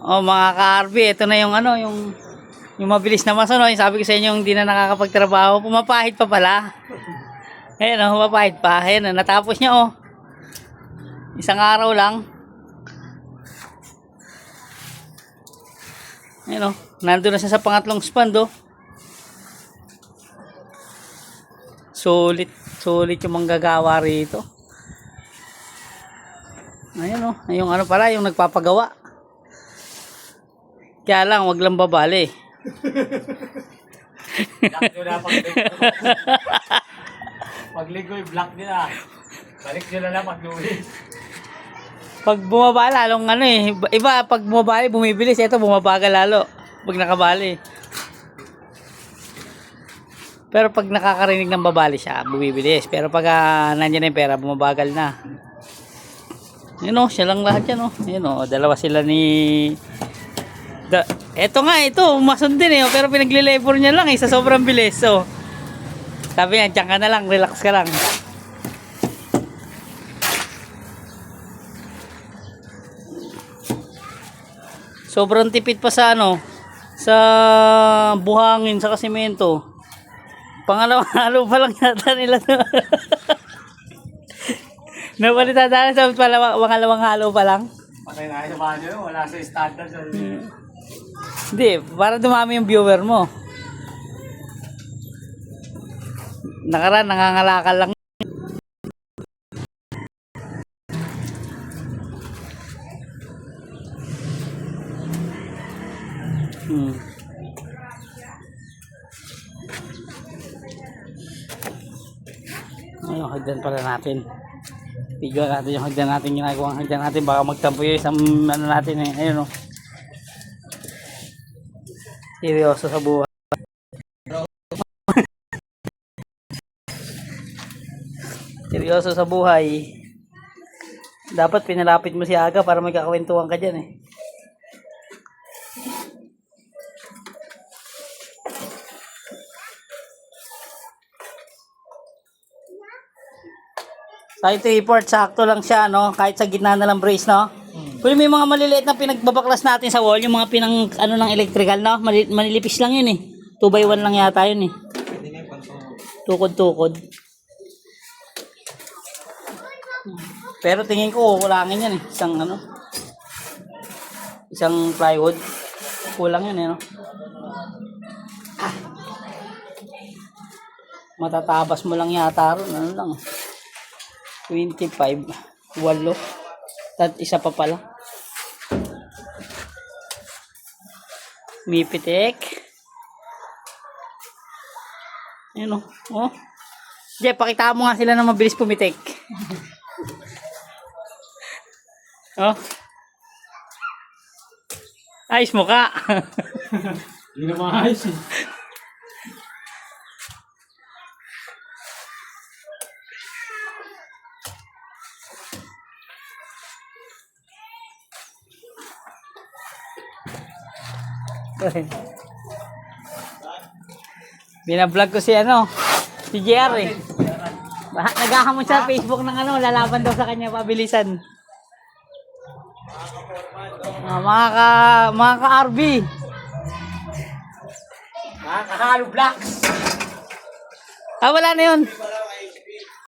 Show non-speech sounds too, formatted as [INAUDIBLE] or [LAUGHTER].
Oh, mga ka-RB, ito na yung ano, yung yung mabilis na maso, no? Yung sabi ko sa inyo, hindi na nakakapagtrabaho, pumapahid pa pala. Ayan, oh, pumapahid pa. Ayan, oh, natapos niya, oh. Isang araw lang. Ayan, oh. Nandun na siya sa pangatlong span, do. Sulit, sulit yung manggagawa rito. Ayan, oh. Yung ano pala, yung nagpapagawa. Kaya lang, wag lang babali. Black nyo na pagligo. [LAUGHS] Black nila. Balik nyo na lang pagluwi. Pag bumaba, lalong ano eh. Iba- pag bumabali, bumibilis. Ito, bumabagal lalo. Pag nakabali. Pero pag nakakarinig ng babali siya, bumibilis. Pero pag ah, nandiyan na yung pera, bumabagal na. Yun o, siya lang lahat yan o. Yun o, dalawa sila ni... Da, eto nga, ito, umason din eh. oh, Pero pinagli-labor niya lang eh, sa sobrang bilis. So, sabi nga, dyan ka na lang, relax ka lang. Sobrang tipid pa sa ano, sa buhangin, sa kasimento. Pangalawang [LAUGHS] halo pa lang yata nila. [LAUGHS] Napalitan na sa pangalawang halo pa lang. Patay na kayo sa banyo, wala sa standard. Sa... Hindi, para dumami yung viewer mo. Nakaraan, nangangalakal lang. Hmm. Ayun, hagdan pala natin. Video natin yung hagdan natin, ginagawang hagdan natin. Baka magtampo yung isang ano natin eh. Ayun o. Seryoso sa buhay. Seryoso sa buhay. Dapat pinalapit mo si Aga para may kakwentuhan ka dyan eh. Kahit report, sakto lang siya, no? Kahit sa gitna na lang brace, no? Kung may mga maliliit na pinagbabaklas natin sa wall, yung mga pinang, ano ng electrical, no? Mali, manilipis lang yun, eh. 2 by 1 lang yata yun, eh. Tukod-tukod. Pero tingin ko, kulangin yan, eh. Isang, ano? Isang plywood. Kulang yun, eh, no? Matatabas mo lang yata ron, ano lang, 25, walo. Tat isa pa pala. Mipitek. Ayun oh. Oh. Jeff, pakita mo nga sila na mabilis pumitik. [LAUGHS] oh. Ayos mo ka. [LAUGHS] Hindi na maayos eh. [LAUGHS] Binablog ko si ano, si eh. Bah- Naghahamon siya sa Facebook ng ano, lalaban daw sa kanya pabilisan. Ah, mga ka, mga ka RB. Nakakahalo blocks. Ah, wala na yun.